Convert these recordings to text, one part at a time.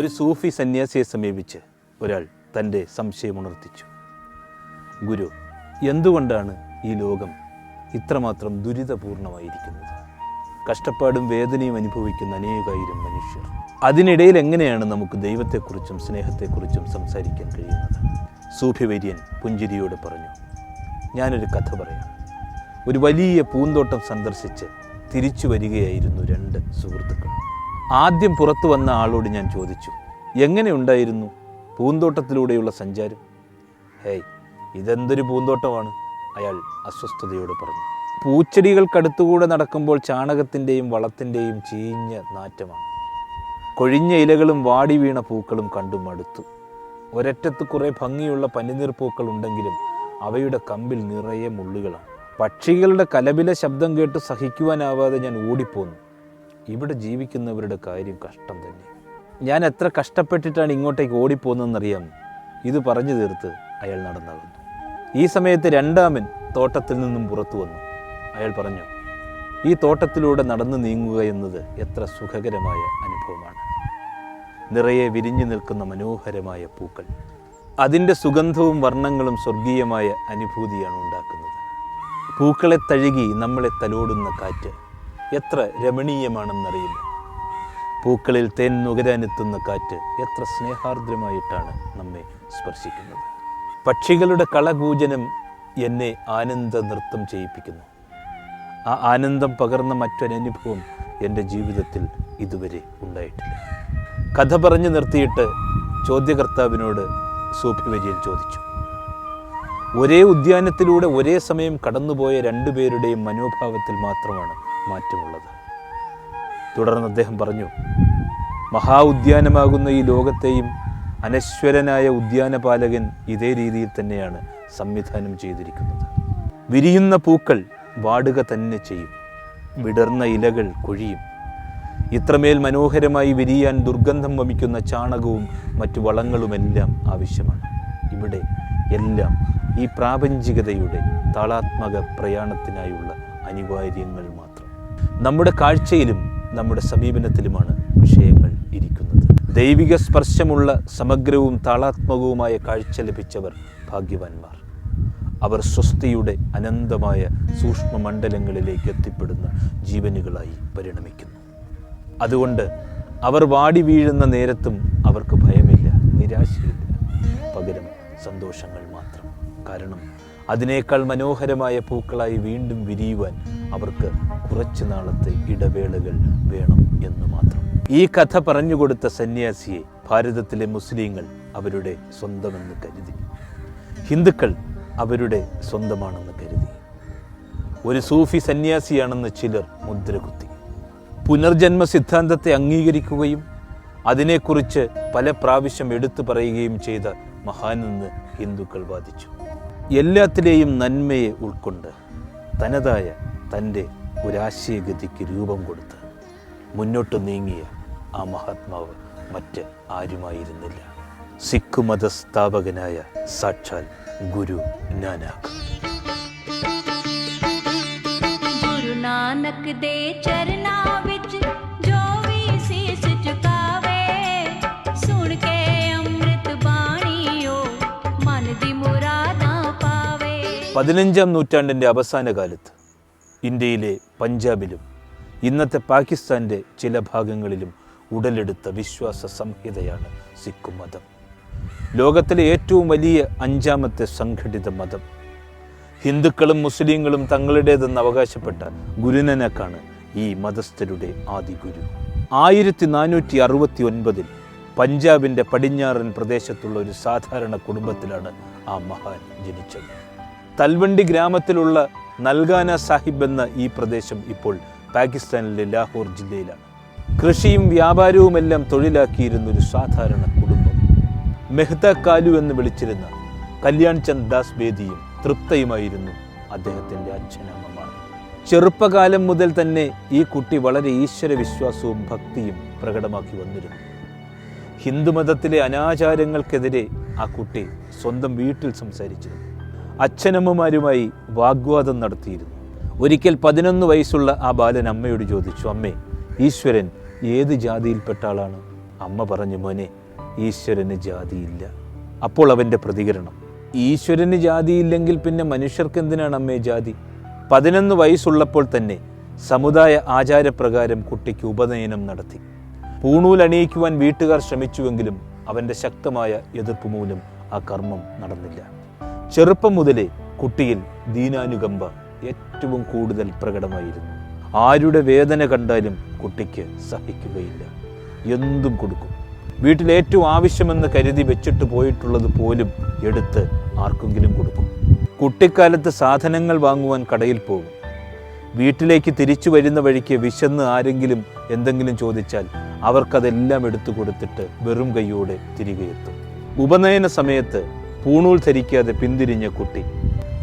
ഒരു സൂഫി സന്യാസിയെ സമീപിച്ച് ഒരാൾ തന്റെ സംശയമുണർത്തിച്ചു ഗുരു എന്തുകൊണ്ടാണ് ഈ ലോകം ഇത്രമാത്രം ദുരിതപൂർണമായിരിക്കുന്നത്? കഷ്ടപ്പാടും വേദനയും അനുഭവിക്കുന്ന അനേകായിരം മനുഷ്യർ. അതിനിടയിൽ എങ്ങനെയാണ് നമുക്ക് ദൈവത്തെക്കുറിച്ചും സ്നേഹത്തെക്കുറിച്ചും സംസാരിക്കാൻ കഴിയുന്നത്? സൂഫി വര്യൻ പുഞ്ചിരിയോട് പറഞ്ഞു. ഞാനൊരു കഥ പറയാം. ഒരു വലിയ പൂന്തോട്ടം സന്ദർശിച്ച് തിരിച്ചു വരികയായിരുന്നു രണ്ട് സുഹൃത്തുക്കൾ. ആദ്യം പുറത്തു വന്ന ആളോട് ഞാൻ ചോദിച്ചു എങ്ങനെയുണ്ടായിരുന്നു പൂന്തോട്ടത്തിലൂടെയുള്ള സഞ്ചാരം? ഹേയ് ഇതെന്തൊരു പൂന്തോട്ടമാണ് അയാൾ അസ്വസ്ഥതയോട് പറഞ്ഞു. പൂച്ചെടികൾക്കടുത്തുകൂടെ നടക്കുമ്പോൾ ചാണകത്തിന്റെയും വളത്തിന്റെയും ചീഞ്ഞ നാറ്റമാണ്. കൊഴിഞ്ഞ ഇലകളും വാടി വീണ പൂക്കളും കണ്ടു മടുത്തു. ഒരറ്റത്ത് കുറേ ഭംഗിയുള്ള പനിനീർ പൂക്കൾ ഉണ്ടെങ്കിലും അവയുടെ കമ്പിൽ നിറയെ മുള്ളുകളാണ്. പക്ഷികളുടെ കലപില ശബ്ദം കേട്ട് സഹിക്കുവാനാവാതെ ഞാൻ ഓടിപ്പോന്നു. ഇവിടെ ജീവിക്കുന്നവരുടെ കാര്യം കഷ്ടം തന്നെ. ഞാൻ എത്ര കഷ്ടപ്പെട്ടിട്ടാണ് ഇങ്ങോട്ടേക്ക് ഓടിപ്പോകുന്നതെന്നറിയാം. ഇത് പറഞ്ഞു തീർത്ത് അയാൾ നടന്നു ഈ സമയത്ത് രണ്ടാമൻ തോട്ടത്തിൽ നിന്നും പുറത്തു വന്നു. അയാൾ പറഞ്ഞു ഈ തോട്ടത്തിലൂടെ നടന്നു നീങ്ങുക എന്നത് എത്ര സുഖകരമായ അനുഭവമാണ്. നിറയെ വിരിഞ്ഞു നിൽക്കുന്ന മനോഹരമായ പൂക്കൾ. അതിന്റെ സുഗന്ധവും വർണങ്ങളും സ്വർഗീയമായ അനുഭൂതിയാണ് ഉണ്ടാക്കുന്നത്. പൂക്കളെ തഴുകി നമ്മളെ തലോടുന്ന കാറ്റ് എത്ര രമണീയമാണെന്നറിയില്ല. പൂക്കളിൽ തേൻ നുകരാനെത്തുന്ന കാറ്റ് എത്ര സ്നേഹാർദ്രമായിട്ടാണ് നമ്മെ സ്പർശിക്കുന്നത്. പക്ഷികളുടെ കളകൂജനം എന്നെ ആനന്ദ നൃത്തം ചെയ്യിപ്പിക്കുന്നു. ആ ആനന്ദം പകർന്ന മറ്റൊരനുഭവം എന്റെ ജീവിതത്തിൽ ഇതുവരെ ഉണ്ടായിട്ടില്ല. കഥ പറഞ്ഞു നിർത്തിയിട്ട് ചോദ്യകർത്താവിനോട് സൂഫി വര്യൻ ചോദിച്ചു. ഒരേ ഉദ്യാനത്തിലൂടെ ഒരേ സമയം കടന്നുപോയ രണ്ടുപേരുടെയും മനോഭാവത്തിൽ മാത്രമാണ് മാറ്റമുള്ളത്. തുടർന്ന് അദ്ദേഹം പറഞ്ഞു മഹാ ഉദ്യാനമാകുന്ന ഈ ലോകത്തെയും അനശ്വരനായ ഉദ്യാനപാലകൻ ഇതേ രീതിയിൽ തന്നെയാണ് സംവിധാനം ചെയ്തിരിക്കുന്നത്. വിരിയുന്ന പൂക്കൾ വാടുക തന്നെ ചെയ്യും വിടർന്ന ഇലകൾ കൊഴിയും. ഇത്രമേൽ മനോഹരമായി വിരിയാൻ ദുർഗന്ധം വമിക്കുന്ന ചാണകവും മറ്റു വളങ്ങളുമെല്ലാം ആവശ്യമാണ്. ഇവിടെ എല്ലാം ഈ പ്രാപഞ്ചികതയുടെ താളാത്മക പ്രയാണത്തിനായുള്ള അനിവാര്യങ്ങൾ മാത്രം. നമ്മുടെ കാഴ്ചയിലും നമ്മുടെ സമീപനത്തിലുമാണ് വിഷയങ്ങൾ ഇരിക്കുന്നത്. ദൈവിക സ്പർശമുള്ള സമഗ്രവും താളാത്മകവുമായ കാഴ്ച ലഭിച്ചവർ ഭാഗ്യവാന്മാർ. അവർ സ്വസ്തിയുടെ അനന്തമായ സൂക്ഷ്മ മണ്ഡലങ്ങളിലേക്ക് എത്തിപ്പെടുന്ന ജീവനുകളായി പരിണമിക്കുന്നു. അതുകൊണ്ട് അവർ വാടി വീഴുന്ന നേരത്തും അവർക്ക് ഭയമില്ല നിരാശയില്ല. പകരം സന്തോഷങ്ങൾ മാത്രം. കാരണം അതിനേക്കാൾ മനോഹരമായ പൂക്കളായി വീണ്ടും വിരിയുവാൻ അവർക്ക് കുറച്ചു നാളത്തെ ഇടവേളകൾ വേണം എന്ന് മാത്രം. ഈ കഥ പറഞ്ഞുകൊടുത്ത സന്യാസിയെ ഭാരതത്തിലെ മുസ്ലിങ്ങൾ അവരുടെ സ്വന്തമെന്ന് കരുതി. ഹിന്ദുക്കൾ അവരുടെ സ്വന്തമാണെന്ന് കരുതി. ഒരു സൂഫി സന്യാസിയാണെന്ന് ചിലർ മുദ്രകുത്തി പുനർജന്മ സിദ്ധാന്തത്തെ അംഗീകരിക്കുകയും അതിനെക്കുറിച്ച് പല പ്രാവശ്യം എടുത്തു പറയുകയും ചെയ്ത മഹാനെന്ന് ഹിന്ദുക്കൾ വാദിച്ചു. എല്ലാത്തിലെയും നന്മയെ ഉൾക്കൊണ്ട് തനതായ തന്റെ ഒരാശയഗതിക്ക് രൂപം കൊടുത്ത് മുന്നോട്ട് നീങ്ങിയ ആ മഹാത്മാവ് മറ്റ് ആരുമായിരുന്നില്ല. സിഖ് മതസ്ഥാപകനായ സാക്ഷാൽ ഗുരു നാനാക്ക് ഗുരു നാനക് ദേ ചരണാ വിച്ച് പതിനഞ്ചാം നൂറ്റാണ്ടിന്റെ അവസാന കാലത്ത് ഇന്ത്യയിലെ പഞ്ചാബിലും ഇന്നത്തെ പാകിസ്ഥാന്റെ ചില ഭാഗങ്ങളിലും ഉടലെടുത്ത വിശ്വാസ സംഹിതയാണ് സിഖ് മതം. ലോകത്തിലെ ഏറ്റവും വലിയ അഞ്ചാമത്തെ സംഘടിത മതം. ഹിന്ദുക്കളും മുസ്ലിങ്ങളും തങ്ങളുടേതെന്ന് അവകാശപ്പെട്ട ഗുരുനനക്കാണ് ഈ മതസ്ഥരുടെ ആദി ഗുരു. ആയിരത്തി നാനൂറ്റി അറുപത്തി ഒൻപതിൽ പഞ്ചാബിന്റെ പടിഞ്ഞാറൻ പ്രദേശത്തുള്ള ഒരു സാധാരണ കുടുംബത്തിലാണ് ആ മഹാൻ ജനിച്ചത്. തൽവണ്ടി ഗ്രാമത്തിലുള്ള നൽഗാന സാഹിബ് എന്ന ഈ പ്രദേശം ഇപ്പോൾ പാകിസ്ഥാനിലെ ലാഹോർ ജില്ലയിലാണ്. കൃഷിയും വ്യാപാരവുമെല്ലാം തൊഴിലാക്കിയിരുന്ന ഒരു സാധാരണ കുടുംബം. മെഹ്ത കാലു എന്ന് വിളിച്ചിരുന്ന കല്യാൺ ചന്ദ് ദാസ് ബേദിയും തൃപ്തയുമായിരുന്നു അദ്ദേഹത്തിന്റെ അച്ഛനമ്മമാർ. ചെറുപ്പകാലം മുതൽ തന്നെ ഈ കുട്ടി വളരെ ഈശ്വര വിശ്വാസവും ഭക്തിയും പ്രകടമാക്കി വന്നിരുന്നു. ഹിന്ദുമതത്തിലെ അനാചാരങ്ങൾക്കെതിരെ ആ കുട്ടി സ്വന്തം വീട്ടിൽ സംസാരിച്ചിരുന്നു. അച്ഛനമ്മമാരുമായി വാഗ്വാദം നടത്തിയിരുന്നു. ഒരിക്കൽ പതിനൊന്ന് വയസ്സുള്ള ആ ബാലൻ അമ്മയോട് ചോദിച്ചു അമ്മേ ഈശ്വരൻ ഏത് ജാതിയിൽപ്പെട്ട ആളാണ്? അമ്മ പറഞ്ഞു മോനെ ഈശ്വരന് ജാതിയില്ല. അപ്പോൾ അവന്റെ പ്രതികരണം ഈശ്വരന് ജാതിയില്ലെങ്കിൽ പിന്നെ മനുഷ്യർക്ക് എന്തിനാണ് അമ്മേ ജാതി? പതിനൊന്ന് വയസ്സുള്ളപ്പോൾ തന്നെ സമുദായ ആചാരപ്രകാരം കുട്ടിക്ക് ഉപനയനം നടത്തി. പൂണൂൽ അണിയിക്കുവാൻ വീട്ടുകാർ ശ്രമിച്ചുവെങ്കിലും അവന്റെ ശക്തമായ എതിർപ്പ് മൂലം ആ കർമ്മം നടന്നില്ല. ചെറുപ്പം മുതലേ കുട്ടിയിൽ ദീനാനുകമ്പ ഏറ്റവും കൂടുതൽ പ്രകടമായിരുന്നു. ആരുടെ വേദന കണ്ടാലും കുട്ടിക്ക് സഹിക്കുകയില്ല. എന്തും കൊടുക്കും. വീട്ടിൽ ഏറ്റവും ആവശ്യമെന്ന് കരുതി വെച്ചിട്ട് പോയിട്ടുള്ളത് പോലും എടുത്ത് ആർക്കെങ്കിലും കൊടുക്കും. കുട്ടിക്കാലത്ത് സാധനങ്ങൾ വാങ്ങുവാൻ കടയിൽ പോകും. വീട്ടിലേക്ക് തിരിച്ചു വരുന്ന വഴിക്ക് വിശന്ന് ആരെങ്കിലും എന്തെങ്കിലും ചോദിച്ചാൽ അവർക്കതെല്ലാം എടുത്തു കൊടുത്തിട്ട് വെറും കൈയോടെ തിരികെ എത്തും ഉപനയന സമയത്ത് പൂണൂൽ ധരിക്കാതെ പിന്തിരിഞ്ഞ കുട്ടി.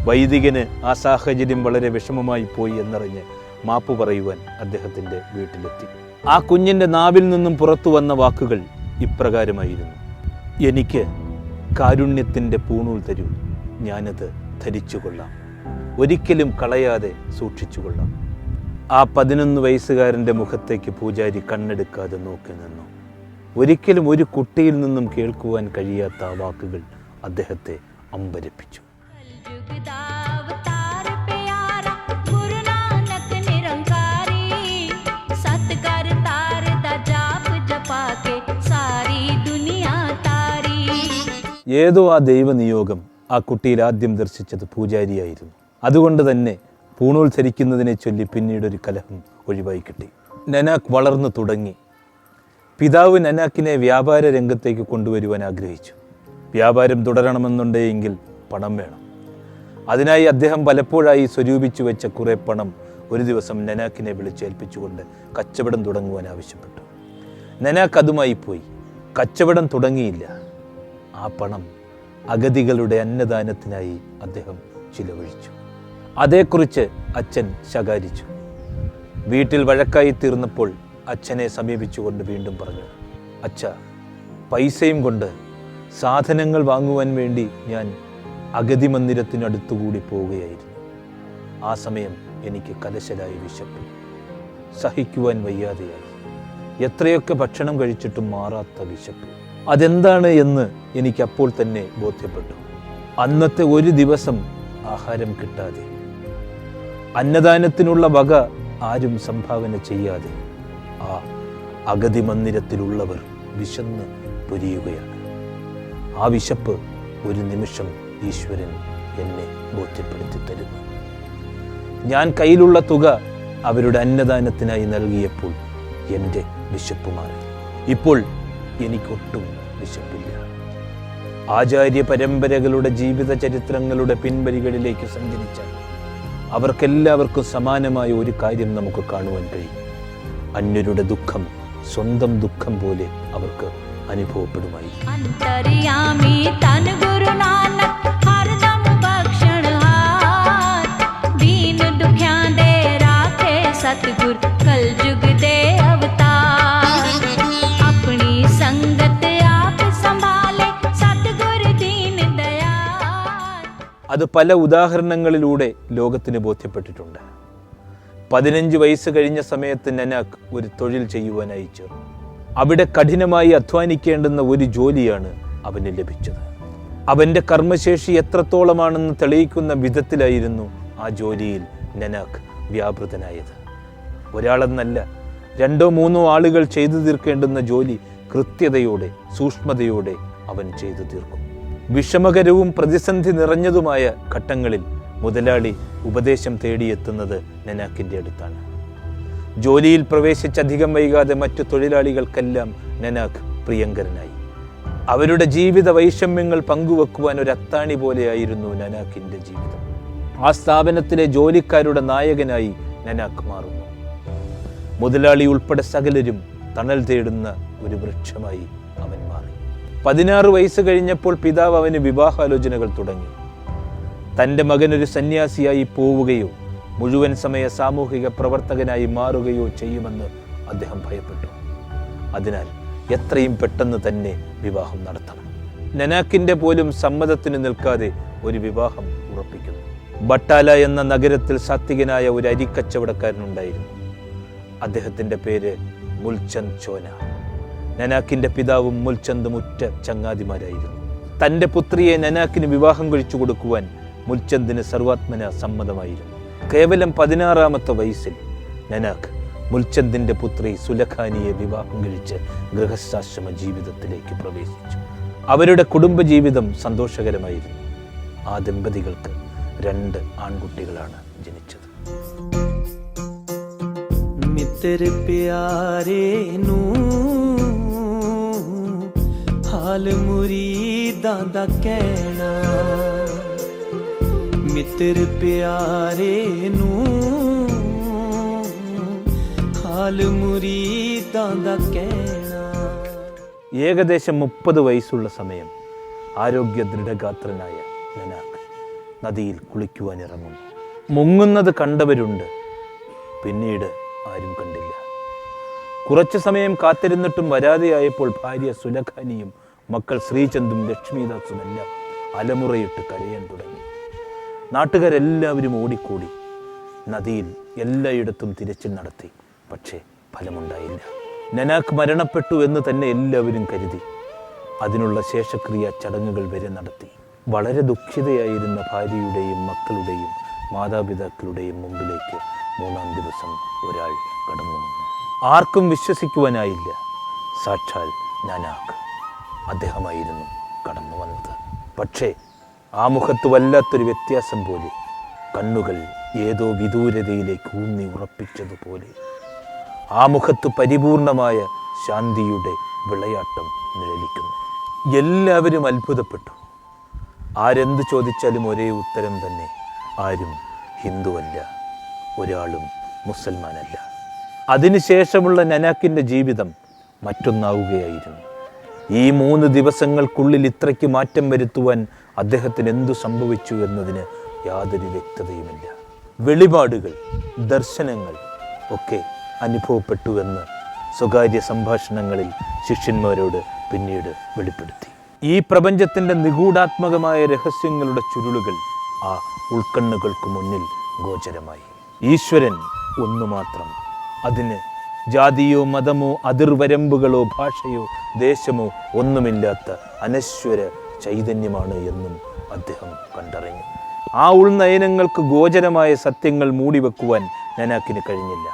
വൈദികന് ആ സാഹചര്യം വളരെ വിഷമമായി പോയി എന്നറിഞ്ഞ് മാപ്പ് പറയുവാൻ അദ്ദേഹത്തിന്റെ വീട്ടിലെത്തി. ആ കുഞ്ഞിന്റെ നാവിൽ നിന്നും പുറത്തു വന്ന വാക്കുകൾ ഇപ്രകാരമായിരുന്നു. എനിക്ക് കാരുണ്യത്തിന്റെ പൂണൂൽ തരൂ. ഞാനത് ധരിച്ചുകൊള്ളാം. ഒരിക്കലും കളയാതെ സൂക്ഷിച്ചുകൊള്ളാം. ആ പതിനൊന്ന് വയസ്സുകാരന്റെ മുഖത്തേക്ക് പൂജാരി കണ്ണെടുക്കാതെ നോക്കി നിന്നു. ഒരിക്കലും ഒരു കുട്ടിയിൽ നിന്നും കേൾക്കുവാൻ കഴിയാത്ത ആ വാക്കുകൾ അദ്ദേഹത്തെ അമ്പരപ്പിച്ചു. ഏതോ ആ ദൈവനിയോഗം ആ കുട്ടിയിൽ ആദ്യം ദർശിച്ചത് പൂജാരിയായിരുന്നു. അതുകൊണ്ട് തന്നെ പൂണൂൽ ധരിക്കുന്നതിനെ ചൊല്ലി പിന്നീട് ഒരു കലഹം ഒഴിവായി കിട്ടി. നനാക്ക് വളർന്നു തുടങ്ങി. പിതാവ് നനാക്കിനെ വ്യാപാര രംഗത്തേക്ക് കൊണ്ടുവരുവാൻ ആഗ്രഹിച്ചു. വ്യാപാരം തുടരണമെന്നുണ്ടെങ്കിൽ പണം വേണം. അതിനായി അദ്ദേഹം പലപ്പോഴായി സ്വരൂപിച്ചു വെച്ച കുറേ പണം ഒരു ദിവസം നനാക്കിനെ വിളിച്ചേൽപ്പിച്ചുകൊണ്ട് കച്ചവടം തുടങ്ങുവാൻ ആവശ്യപ്പെട്ടു. നനാക്ക് അതുമായി പോയി. കച്ചവടം തുടങ്ങിയില്ല. ആ പണം അഗതികളുടെ അന്നദാനത്തിനായി അദ്ദേഹം ചിലവഴിച്ചു. അതേക്കുറിച്ച് അച്ഛൻ ശകാരിച്ചു. വീട്ടിൽ വഴക്കായി തീർന്നപ്പോൾ അച്ഛനെ സമീപിച്ചുകൊണ്ട് വീണ്ടും പറഞ്ഞു അച്ഛ പൈസയും കൊണ്ട് സാധനങ്ങൾ വാങ്ങുവാൻ വേണ്ടി ഞാൻ അഗതി മന്ദിരത്തിനടുത്തുകൂടി പോവുകയായിരുന്നു. ആ സമയം എനിക്ക് കലശലായ വിശപ്പ്. സഹിക്കുവാൻ വയ്യാതെയായി. എത്രയൊക്കെ ഭക്ഷണം കഴിച്ചിട്ടും മാറാത്ത വിശപ്പ്. അതെന്താണ് എന്ന് എനിക്ക് അപ്പോൾ തന്നെ ബോധ്യപ്പെട്ടു. അന്നത്തെ ഒരു ദിവസം ആഹാരം കിട്ടാതെ. അന്നദാനത്തിനുള്ള വക ആരും സംഭാവന ചെയ്യാതെ ആ അഗതി മന്ദിരത്തിലുള്ളവർ വിശന്ന് പൊരിയുകയാണ്. ആ വിശപ്പ് ഒരു നിമിഷം ഈശ്വരൻ എന്നെ ബോധ്യപ്പെടുത്തി തരുന്നു. ഞാൻ കയ്യിലുള്ള തുക അവരുടെ അന്നദാനത്തിനായി നൽകിയപ്പോൾ എന്റെ വിശപ്പ് മാറി ഇപ്പോൾ എനിക്കൊട്ടും വിശപ്പില്ല. ആചാര്യ പരമ്പരകളുടെ ജീവിത ചരിത്രങ്ങളുടെ പിൻവരികളിലേക്ക് സഞ്ചരിച്ചാൽ അവർക്കെല്ലാവർക്കും സമാനമായ ഒരു കാര്യം നമുക്ക് കാണുവാൻ കഴിയും. അന്യരുടെ ദുഃഖം സ്വന്തം ദുഃഖം പോലെ അവർക്ക് അനുഭവപ്പെടുമായി. തൻ ദേ ആപ് സംഭാലേ ദീന ദയാ അത് പല ഉദാഹരണങ്ങളിലൂടെ ലോകത്തിന് ബോധ്യപ്പെട്ടിട്ടുണ്ട്. പതിനഞ്ച് വയസ്സ് കഴിഞ്ഞ സമയത്ത് നനാക്ക് ഒരു തൊഴിൽ ചെയ്യുവാനയച്ചു അവിടെ കഠിനമായി അധ്വാനിക്കേണ്ടുന്ന ഒരു ജോലിയാണ് അവന് ലഭിച്ചത്. അവന്റെ കർമ്മശേഷി എത്രത്തോളമാണെന്ന് തെളിയിക്കുന്ന വിധത്തിലായിരുന്നു ആ ജോലിയിൽ നനാഖ് വ്യാപൃതനായത്. ഒരാളെന്നല്ല രണ്ടോ മൂന്നോ ആളുകൾ ചെയ്തു തീർക്കേണ്ടുന്ന ജോലി കൃത്യതയോടെ സൂക്ഷ്മതയോടെ അവൻ ചെയ്തു തീർക്കും. വിഷമകരവും പ്രതിസന്ധി നിറഞ്ഞതുമായ ഘട്ടങ്ങളിൽ മുതലാളി ഉപദേശം തേടിയെത്തുന്നത് നനാക്കിന്റെ അടുത്താണ്. ജോലിയിൽ പ്രവേശിച്ചധികം വൈകാതെ മറ്റു തൊഴിലാളികൾക്കെല്ലാം നനാഖ് പ്രിയങ്കരനായി. അവരുടെ ജീവിത വൈഷമ്യങ്ങൾ പങ്കുവെക്കുവാൻ ഒരു അത്താണി പോലെയായിരുന്നു നനാഖിന്റെ ജീവിതം. ആ സ്ഥാപനത്തിലെ ജോലിക്കാരുടെ നായകനായി നനാഖ് മാറുന്നു. മുതലാളി ഉൾപ്പെടെ സകലരും തണൽ തേടുന്ന ഒരു വൃക്ഷമായി അവൻ മാറി. പതിനാറ് വയസ്സ് കഴിഞ്ഞപ്പോൾ പിതാവ് അവന് വിവാഹാലോചനകൾ തുടങ്ങി. തന്റെ മകൻ ഒരു സന്യാസിയായി പോവുകയോ മുഴുവൻ സമയ സാമൂഹിക പ്രവർത്തകനായി മാറുകയോ ചെയ്യുമെന്ന് അദ്ദേഹം ഭയപ്പെട്ടു. അതിനാൽ എത്രയും പെട്ടെന്ന് തന്നെ വിവാഹം നടത്തണം. നനാക്കിന്റെ പോലും സമ്മതത്തിന് നിൽക്കാതെ ഒരു വിവാഹം ഉറപ്പിക്കുന്നു. ബട്ടാല എന്ന നഗരത്തിൽ സാത്വികനായ ഒരു അരിക്കച്ചവടക്കാരനുണ്ടായിരുന്നു. അദ്ദേഹത്തിന്റെ പേര് മുൽചന്ദ് ചോന. നനാക്കിന്റെ പിതാവും മുൽചന്ദും ഉറ്റ ചങ്ങാതിമാരായിരുന്നു. തന്റെ പുത്രിയെ നനാക്കിന് വിവാഹം കഴിച്ചു കൊടുക്കുവാൻ മുൽചന്ദിന് സർവാത്മന സമ്മതമായിരുന്നു. കേവലം പതിനാറാമത്തെ വയസ്സിൽ നനാക്ക് മുൽച്ചന്ദിന്റെ പുത്രി സുലഖാനിയെ വിവാഹം കഴിച്ച് ഗൃഹസ്ഥാശ്രമ ജീവിതത്തിലേക്ക് പ്രവേശിച്ചു. അവരുടെ കുടുംബജീവിതം സന്തോഷകരമായിരുന്നു. ആ ദമ്പതികൾക്ക് രണ്ട് ആൺകുട്ടികളാണ് ജനിച്ചത്. മിത്തര് പ്യാരേ നൂ. ഹാൽ മുരീ ദാദ കേണ. ਮਿੱਤਰ ਪਿਆਰੇ ਨੂੰ ਹਾਲ ਮੁਰੀਦਾਂ ਦਾ ਕਹਿਣਾ ഏകദേശം മുപ്പത് വയസ്സുള്ള സമയം ആരോഗ്യ ദൃഢഗാത്രനായ നനാക്ക് നദിയിൽ കുളിക്കുവാൻ ഇറങ്ങുന്നു മുങ്ങുന്നത് കണ്ടവരുണ്ട് പിന്നീട് ആരും കണ്ടില്ല കുറച്ചു സമയം കാത്തിരുന്നിട്ടും വരാതെയായപ്പോൾ ഭാര്യ സുലഖാനിയും മക്കൾ ശ്രീചന്ദും ലക്ഷ്മിദാസും എല്ലാം അലമുറയിട്ട് കരയാൻ തുടങ്ങി നാട്ടുകാരെല്ലാവരും ഓടിക്കൂടി. നദിയിൽ എല്ലായിടത്തും തിരച്ചിൽ നടത്തി. പക്ഷേ ഫലമുണ്ടായില്ല. നനാക്ക് മരണപ്പെട്ടു എന്ന് തന്നെ എല്ലാവരും കരുതി. അതിനുള്ള ശേഷക്രിയ ചടങ്ങുകൾ വരെ നടത്തി. വളരെ ദുഃഖിതയായിരുന്ന ഭാര്യയുടെയും മക്കളുടെയും മാതാപിതാക്കളുടെയും മുമ്പിലേക്ക് മൂന്നാം ദിവസം ഒരാൾ കടന്നു വന്നു. ആർക്കും വിശ്വസിക്കുവാനായില്ല. സാക്ഷാൽ നനാക്ക് അദ്ദേഹമായിരുന്നു കടന്നു വന്നത്. പക്ഷേ ആ മുഖത്ത് വല്ലാത്തൊരു വ്യത്യാസം പോലെ കണ്ണുകൾ ഏതോ വിദൂരതയിലേക്ക് ഊന്നി ഉറപ്പിച്ചതുപോലെ. ആ മുഖത്ത് പരിപൂർണമായ ശാന്തിയുടെ വിളയാട്ടം നിഴലിക്കുന്നു. എല്ലാവരും അത്ഭുതപ്പെട്ടു. ആരെന്ത് ചോദിച്ചാലും ഒരേ ഉത്തരം തന്നെ ആരും ഹിന്ദുവല്ല ഒരാളും മുസൽമാനല്ല. അതിനുശേഷമുള്ള നനാക്കിന്റെ ജീവിതം മറ്റൊന്നാവുകയായിരുന്നു. ഈ മൂന്ന് ദിവസങ്ങൾക്കുള്ളിൽ ഇത്രയ്ക്ക് മാറ്റം വരുത്തുവാൻ അദ്ദേഹത്തിന് എന്തു സംഭവിച്ചു എന്നതിന് യാതൊരു വ്യക്തതയുമില്ല. വെളിപാടുകൾ ദർശനങ്ങൾ ഒക്കെ അനുഭവപ്പെട്ടു എന്ന് സ്വകാര്യ സംഭാഷണങ്ങളിൽ ശിഷ്യന്മാരോട് പിന്നീട് വെളിപ്പെടുത്തി. ഈ പ്രപഞ്ചത്തിന്റെ നിഗൂഢാത്മകമായ രഹസ്യങ്ങളുടെ ചുരുളുകൾ ആ ഉൾക്കണ്ണുകൾക്ക് മുന്നിൽ ഗോചരമായി. ഈശ്വരൻ ഒന്നു മാത്രം അതിന് ജാതിയോ മതമോ അതിർവരമ്പുകളോ ഭാഷയോ ദേശമോ ഒന്നുമില്ലാത്ത അനശ്വര ചൈതന്യമാണ് എന്നും അദ്ദേഹം കണ്ടറിഞ്ഞു. ആ ഉൾനയനങ്ങൾക്ക് ഗോചരമായ സത്യങ്ങൾ മൂടിവെക്കുവാൻ നനാക്കിന് കഴിഞ്ഞില്ല.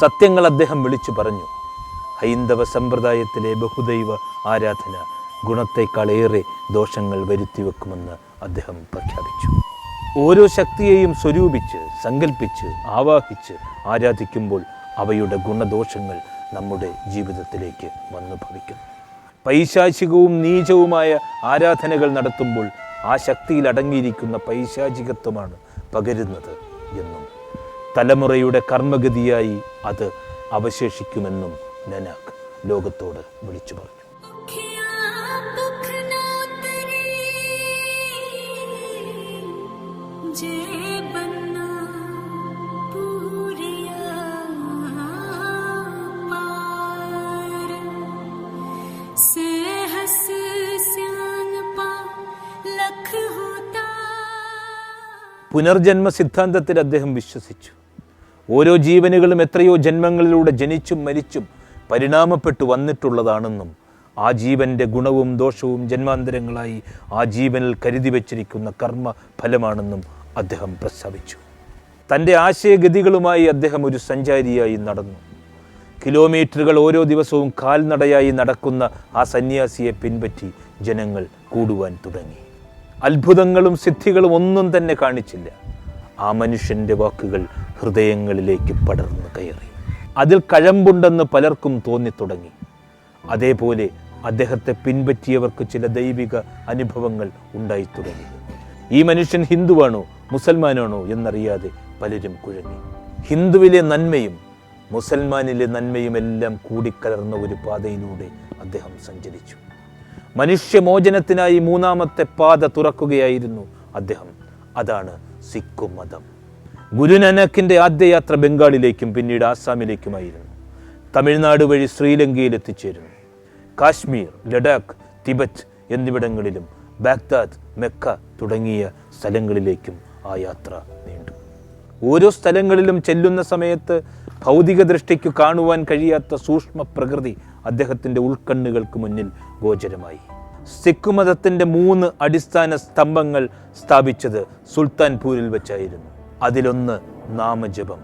സത്യങ്ങൾ അദ്ദേഹം വിളിച്ചു പറഞ്ഞു. ഹൈന്ദവ സമ്പ്രദായത്തിലെ ബഹുദൈവ ആരാധന ഗുണത്തെക്കാളേറെ ദോഷങ്ങൾ വരുത്തിവെക്കുമെന്ന് അദ്ദേഹം പ്രഖ്യാപിച്ചു. ഓരോ ശക്തിയെയും സ്വരൂപിച്ച് സങ്കല്പിച്ച് ആവാഹിച്ച് ആരാധിക്കുമ്പോൾ അവയുടെ ഗുണദോഷങ്ങൾ നമ്മുടെ ജീവിതത്തിലേക്ക് വന്നു ഭവിക്കുന്നു പൈശാചികവും നീചവുമായ ആരാധനകൾ നടത്തുമ്പോൾ ആ ശക്തിയിൽ അടങ്ങിയിരിക്കുന്ന പൈശാചികത്വമാണ് പകരുന്നത് എന്നും തലമുറയുടെ കർമ്മഗതിയായി അത് അവശേഷിക്കുമെന്നും നനാക്ക് ലോകത്തോട് വിളിച്ചു പറഞ്ഞു Yeah. പുനർജന്മ സിദ്ധാന്തത്തിൽ അദ്ദേഹം വിശ്വസിച്ചു. ഓരോ ജീവനുകളും എത്രയോ ജന്മങ്ങളിലൂടെ ജനിച്ചും മരിച്ചും പരിണാമപ്പെട്ടു വന്നിട്ടുള്ളതാണെന്നും ആ ജീവന്റെ ഗുണവും ദോഷവും ജന്മാന്തരങ്ങളായി ആ ജീവനിൽ കരുതി വച്ചിരിക്കുന്ന കർമ്മ ഫലമാണെന്നും അദ്ദേഹം പ്രസ്താവിച്ചു. തന്റെ ആശയഗതികളുമായി അദ്ദേഹം ഒരു സഞ്ചാരിയായി നടന്നു. കിലോമീറ്ററുകൾ ഓരോ ദിവസവും കാൽനടയായി നടക്കുന്ന ആ സന്യാസിയെ പിൻപറ്റി ജനങ്ങൾ കൂടുവാൻ തുടങ്ങി. അത്ഭുതങ്ങളും സിദ്ധികളും ഒന്നും തന്നെ കാണിച്ചില്ല. ആ മനുഷ്യന്റെ വാക്കുകൾ ഹൃദയങ്ങളിലേക്ക് പടർന്നു കയറി. അതിൽ കഴമ്പുണ്ടെന്ന് പലർക്കും തോന്നിത്തുടങ്ങി. അതേപോലെ അദ്ദേഹത്തെ പിൻപറ്റിയവർക്ക് ചില ദൈവിക അനുഭവങ്ങൾ ഉണ്ടായി തുടങ്ങി ഈ മനുഷ്യൻ ഹിന്ദുവാണോ മുസൽമാനാണോ എന്നറിയാതെ പലരും കുഴങ്ങി ഹിന്ദുവിലെ നന്മയും മുസൽമാനിലെ നന്മയും എല്ലാം കൂടിക്കലർന്ന ഒരു പാതയിലൂടെ അദ്ദേഹം സഞ്ചരിച്ചു. മനുഷ്യമോചനത്തിനായി മൂന്നാമത്തെ പാത തുറക്കുകയായിരുന്നു അദ്ദേഹം. അതാണ് സിഖ് മതം. ഗുരുനാനക്കിന്റെ ആദ്യ യാത്ര ബംഗാളിലേക്കും പിന്നീട് ആസാമിലേക്കുമായിരുന്നു. തമിഴ്നാട് വഴി ശ്രീലങ്കയിൽ എത്തിച്ചേരുന്നു കാശ്മീർ ലഡാക്ക് തിബറ്റ് എന്നിവിടങ്ങളിലും ബാഗ്ദാദ് മെക്ക തുടങ്ങിയ സ്ഥലങ്ങളിലേക്കും ആ യാത്ര നീണ്ടു. ഓരോ സ്ഥലങ്ങളിലും ചെല്ലുന്ന സമയത്ത് ഭൗതിക ദൃഷ്ടിക്ക് കാണുവാൻ കഴിയാത്ത സൂക്ഷ്മ പ്രകൃതി അദ്ദേഹത്തിന്റെ ഉൾക്കണ്ണുകൾക്ക് മുന്നിൽ ഗോചരമായി. സിഖ് മതത്തിന്റെ മൂന്ന് അടിസ്ഥാന സ്തംഭങ്ങൾ സ്ഥാപിച്ചത് സുൽത്താൻപൂരിൽ വെച്ചായിരുന്നു. അതിലൊന്ന് നാമജപം.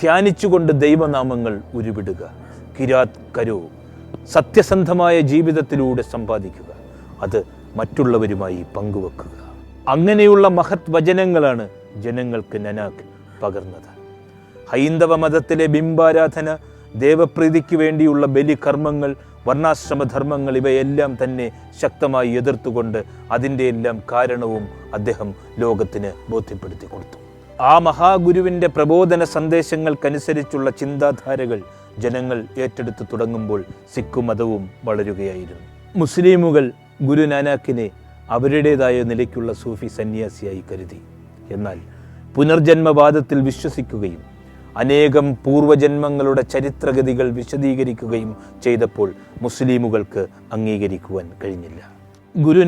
ധ്യാനിച്ചുകൊണ്ട് ദൈവനാമങ്ങൾ ഉരുവിടുക. കിരാത് കരോ. സത്യസന്ധമായ ജീവിതത്തിലൂടെ സമ്പാദിക്കുക. അത് മറ്റുള്ളവരുമായി പങ്കുവെക്കുക. അങ്ങനെയുള്ള മഹത് വചനങ്ങളാണ് ജനങ്ങൾക്ക് നനാക്ക് പകർന്നത്. ഹൈന്ദവ മതത്തിലെ ബിംബാരാധന ദേവപ്രീതിക്ക് വേണ്ടിയുള്ള ബലികർമ്മങ്ങൾ വർണാശ്രമധർമ്മങ്ങൾ ഇവയെല്ലാം തന്നെ ശക്തമായി എതിർത്തുകൊണ്ട് അതിന്റെ എല്ലാം കാരണവും അദ്ദേഹം ലോകത്തിന് ബോധ്യപ്പെടുത്തി കൊടുത്തു. ആ മഹാഗുരുവിന്റെ പ്രബോധന സന്ദേശങ്ങൾക്കനുസരിച്ചുള്ള ചിന്താധാരകൾ ജനങ്ങൾ ഏറ്റെടുത്തു തുടങ്ങുമ്പോൾ സിഖ് മതവും വളരുകയായിരുന്നു. മുസ്ലിമുകൾ ഗുരു നാനാക്കിനെ അവരുടേതായ നിലയ്ക്കുള്ള സൂഫി സന്യാസിയായി കരുതി. എന്നാൽ പുനർജന്മവാദത്തിൽ വിശ്വസിക്കുകയും അനേകം പൂർവജന്മങ്ങളുടെ ചരിത്രഗതികൾ വിശദീകരിക്കുകയും ചെയ്തപ്പോൾ മുസ്ലിമുകൾക്ക് അംഗീകരിക്കുവാൻ കഴിഞ്ഞില്ല. ഗുരു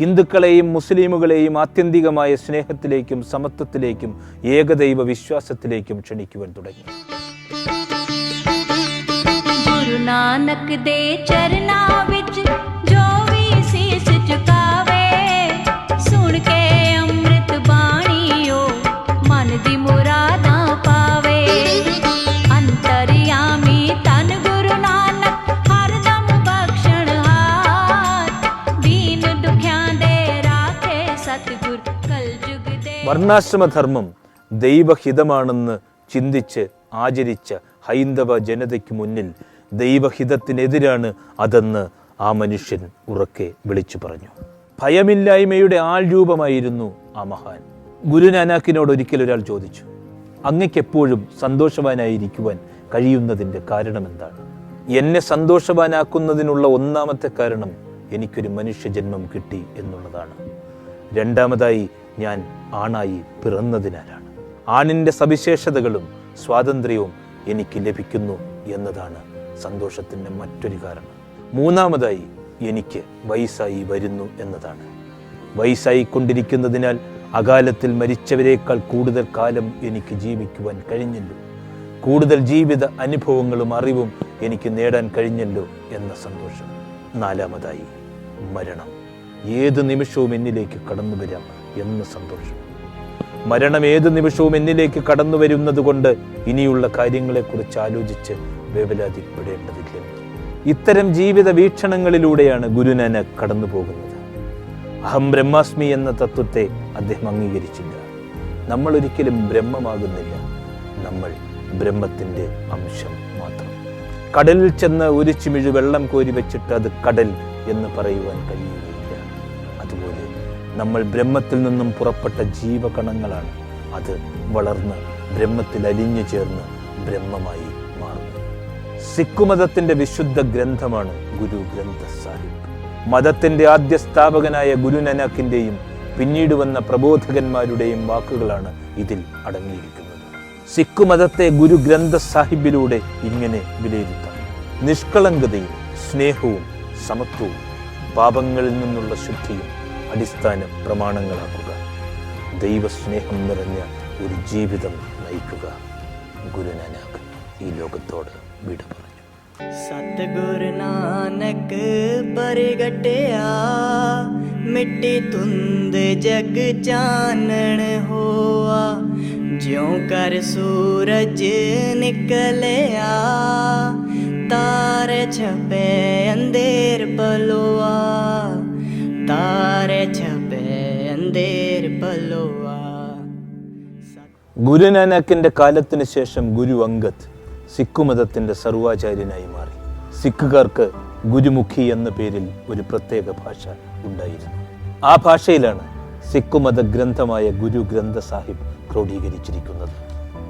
ഹിന്ദുക്കളെയും മുസ്ലിമുകളെയും ആത്യന്തികമായ സ്നേഹത്തിലേക്കും സമത്വത്തിലേക്കും ഏകദൈവ വിശ്വാസത്തിലേക്കും ക്ഷണിക്കുവാൻ തുടങ്ങി. ഗുരുനാനക് ദേ ചരണാ വിച്ച് വർണാശ്രമധർമ്മം ദൈവഹിതമാണെന്ന് ചിന്തിച്ച് ആചരിച്ച ഹൈന്ദവ ജനതയ്ക്ക് മുന്നിൽ ദൈവഹിതത്തിനെതിരാണ് അതെന്ന് ആ മനുഷ്യൻ ഉറക്കെ വിളിച്ചു പറഞ്ഞു. ഭയമില്ലായ്മയുടെ ആൾ രൂപമായിരുന്നു ആ മഹാൻ. ഗുരുനാനാക്കിനോട് ഒരിക്കൽ ഒരാൾ ചോദിച്ചു അങ്ങയ്ക്കെപ്പോഴും സന്തോഷവാനായിരിക്കുവാൻ കഴിയുന്നതിന്റെ കാരണം എന്താണ്? എന്നെ സന്തോഷവാനാക്കുന്നതിനുള്ള ഒന്നാമത്തെ കാരണം എനിക്കൊരു മനുഷ്യജന്മം കിട്ടി എന്നുള്ളതാണ്. രണ്ടാമതായി ഞാൻ ആണായി പിറന്നതിനാലാണ്. ആണിന്റെ സവിശേഷതകളും സ്വാതന്ത്ര്യവും എനിക്ക് ലഭിക്കുന്നു എന്നതാണ് സന്തോഷത്തിന്റെ മറ്റൊരു കാരണം. മൂന്നാമതായി എനിക്ക് വയസ്സായി വരുന്നു എന്നതാണ്. വയസ്സായി കൊണ്ടിരിക്കുന്നതിനാൽ അകാലത്തിൽ മരിച്ചവരേക്കാൾ കൂടുതൽ കാലം എനിക്ക് ജീവിക്കുവാൻ കഴിഞ്ഞല്ലോ. കൂടുതൽ ജീവിത അനുഭവങ്ങളും അറിവും എനിക്ക് നേടാൻ കഴിഞ്ഞല്ലോ എന്ന സന്തോഷം. നാലാമതായി മരണം. ഏത് നിമിഷവും എന്നിലേക്ക് കടന്നു വരാം എന്ന സന്തോഷം. മരണം ഏത് നിമിഷവും എന്നിലേക്ക് കടന്നു വരുന്നത് കൊണ്ട് ഇനിയുള്ള കാര്യങ്ങളെക്കുറിച്ച് ആലോചിച്ച് വേവലാതിപ്പെടേണ്ടതില്ല. ഇത്തരം ജീവിത വീക്ഷണങ്ങളിലൂടെയാണ് ഗുരുനാനക് കടന്നു പോകുന്നത്. അഹം ബ്രഹ്മാസ്മി എന്ന തത്വത്തെ അദ്ദേഹം അംഗീകരിച്ചില്ല. നമ്മൾ ഒരിക്കലും ബ്രഹ്മമാകുന്നില്ല. നമ്മൾ ബ്രഹ്മത്തിന്റെ അംശം മാത്രം. കടലിൽ ചെന്ന് ഒരു ചിമിഴ് വെള്ളം കോരി വെച്ചിട്ട് അത് കടൽ എന്ന് പറയുവാൻ അതുപോലെ നമ്മൾ ബ്രഹ്മത്തിൽ നിന്നും പുറപ്പെട്ട ജീവകണങ്ങളാണ്. അത് വളർന്ന് ബ്രഹ്മത്തിൽ അലിഞ്ഞു ചേർന്ന് ബ്രഹ്മമായി മാറുന്നു. സിക്കുമതത്തിന്റെ മതത്തിന്റെ വിശുദ്ധ ഗ്രന്ഥമാണ് ഗുരു ഗ്രന്ഥ സാഹിബ്. മതത്തിന്റെ ആദ്യ സ്ഥാപകനായ ഗുരു നാനാക്കിന്റെയും പിന്നീട് വന്ന പ്രബോധകന്മാരുടെയും വാക്കുകളാണ് ഇതിൽ അടങ്ങിയിരിക്കുന്നത്. സിഖ് മതത്തെ ഗുരു ഗ്രന്ഥ സാഹിബിലൂടെ ഇങ്ങനെ വിലയിരുത്താം. നിഷ്കളങ്കതയും സ്നേഹവും സമത്വവും പാപങ്ങളിൽ നിന്നുള്ള ശുദ്ധിയും അടിസ്ഥാന പ്രമാണങ്ങളാക്കുക. ദൈവസ്നേഹം നിറഞ്ഞ ഒരു ജീവിതം നയിക്കുക. ഗുരുനാനാക്ക് ഈ ലോകത്തോട് വിട പറഞ്ഞു. സത്ഗുരുനാനക്ക് പരിഗട്ടിയാ मिट्टी तुंद जग चानण होआ ज्यों कर सूरज निकलया तारे छपे अंधेर बलोआ ഗുരുനാനാക്കിന്റെ കാലത്തിന് ശേഷം ഗുരു അംഗത് സിഖ് മതത്തിന്റെ സർവാചാര്യനായി മാറി. സിഖുകാർക്ക് ഗുരുമുഖി എന്ന പേരിൽ ഒരു പ്രത്യേക ഭാഷ ഉണ്ടായിരുന്നു. ആ ഭാഷയിലാണ് സിഖ് മത ഗ്രന്ഥമായ ഗുരു ഗ്രന്ഥ സാഹിബ് ക്രോഡീകരിച്ചിരിക്കുന്നത്.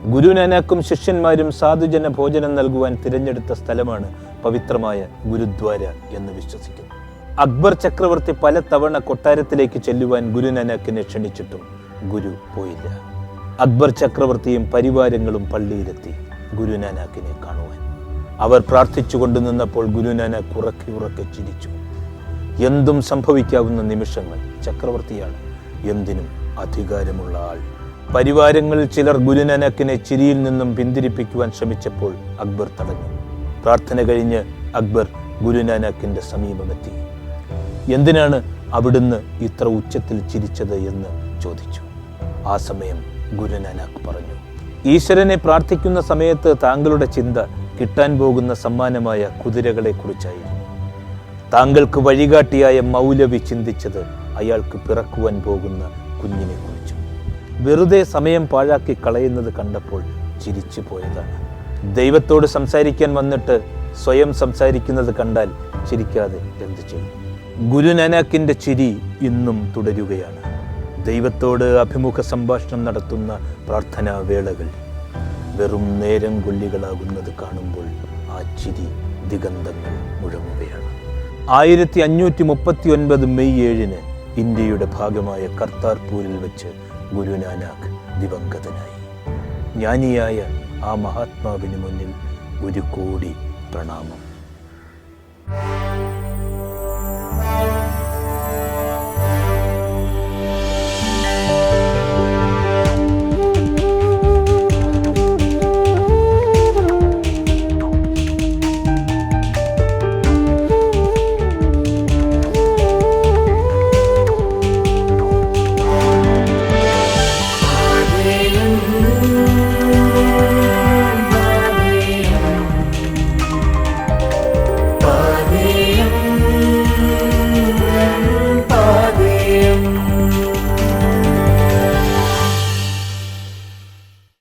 ഗുരുനാനാക്കും ശിഷ്യന്മാരും സാധുജന ഭോജനം നൽകുവാൻ തിരഞ്ഞെടുത്ത സ്ഥലമാണ് പവിത്രമായ ഗുരുദ്വാര എന്ന് വിശ്വസിക്കുന്നു. അക്ബർ ചക്രവർത്തി പല തവണ കൊട്ടാരത്തിലേക്ക് ചെല്ലുവാൻ ഗുരുനാനാക്കിനെ ക്ഷണിച്ചിട്ടും ഗുരു പോയില്ല. അക്ബർ ചക്രവർത്തിയും പരിവാരങ്ങളും പള്ളിയിലെത്തി ഗുരുനാനാക്കിനെ കാണുവാൻ. അവർ പ്രാർത്ഥിച്ചുകൊണ്ട് നിന്നപ്പോൾ ഗുരുനാനാക്ക് ഉറക്കി ഉറക്കെ ചിരിച്ചു. എന്തും സംഭവിക്കാവുന്ന നിമിഷങ്ങൾ ചക്രവർത്തിയാണ്. എന്തിനും അധികാരമുള്ള ആൾ. പരിവാരങ്ങളിൽ ചിലർ ഗുരുനാനാക്കിനെ ചിരിയിൽ നിന്നും പിന്തിരിപ്പിക്കുവാൻ ശ്രമിച്ചപ്പോൾ അക്ബർ തടഞ്ഞു. പ്രാർത്ഥന കഴിഞ്ഞ് അക്ബർ ഗുരുനാനാക്കിന്റെ സമീപമെത്തി. എന്തിനാണ് അവിടുന്ന് ഇത്ര ഉച്ചത്തിൽ ചിരിച്ചത് എന്ന് ചോദിച്ചു. ആ സമയം ഗുരുനാനാക്ക് പറഞ്ഞു ഈശ്വരനെ പ്രാർത്ഥിക്കുന്ന സമയത്ത് താങ്കളുടെ ചിന്ത കിട്ടാൻ പോകുന്ന സമ്മാനമായ കുതിരകളെക്കുറിച്ചായിരുന്നു. താങ്കൾക്ക് വഴികാട്ടിയായ മൗലവി ചിന്തിച്ചത് അയാൾക്ക് പിറക്കുവാൻ പോകുന്ന കുഞ്ഞിനെ കുറിച്ചു വെറുതെ സമയം പാഴാക്കി കളയുന്നത് കണ്ടപ്പോൾ ചിരിച്ചു പോയതാണ്. ദൈവത്തോട് സംസാരിക്കാൻ വന്നിട്ട് സ്വയം സംസാരിക്കുന്നത് കണ്ടാൽ ചിരിക്കാതെ എന്ത് ചെയ്യും? ഗുരുനാനാക്കിന്റെ ചിരി ഇന്നും തുടരുകയാണ്. ദൈവത്തോട് അഭിമുഖ സംഭാഷണം നടത്തുന്ന പ്രാർത്ഥനാ വേളകൾ വെറും നേരം കൊല്ലികളാകുന്നത് കാണുമ്പോൾ ആ ചിരി ദിഗന്ധങ്ങൾ മുഴങ്ങുകയാണ്. ആയിരത്തി അഞ്ഞൂറ്റി മുപ്പത്തി ഒൻപത് മെയ് ഏഴിന് ഇന്ത്യയുടെ ഭാഗമായ കർത്താർപൂരിൽ വെച്ച് ഗുരുനാനാക്ക് ദിവംഗതനായി. ജ്ഞാനിയായ ആ മഹാത്മാവിന് മുന്നിൽ ഒരു കോടി പ്രണാമം.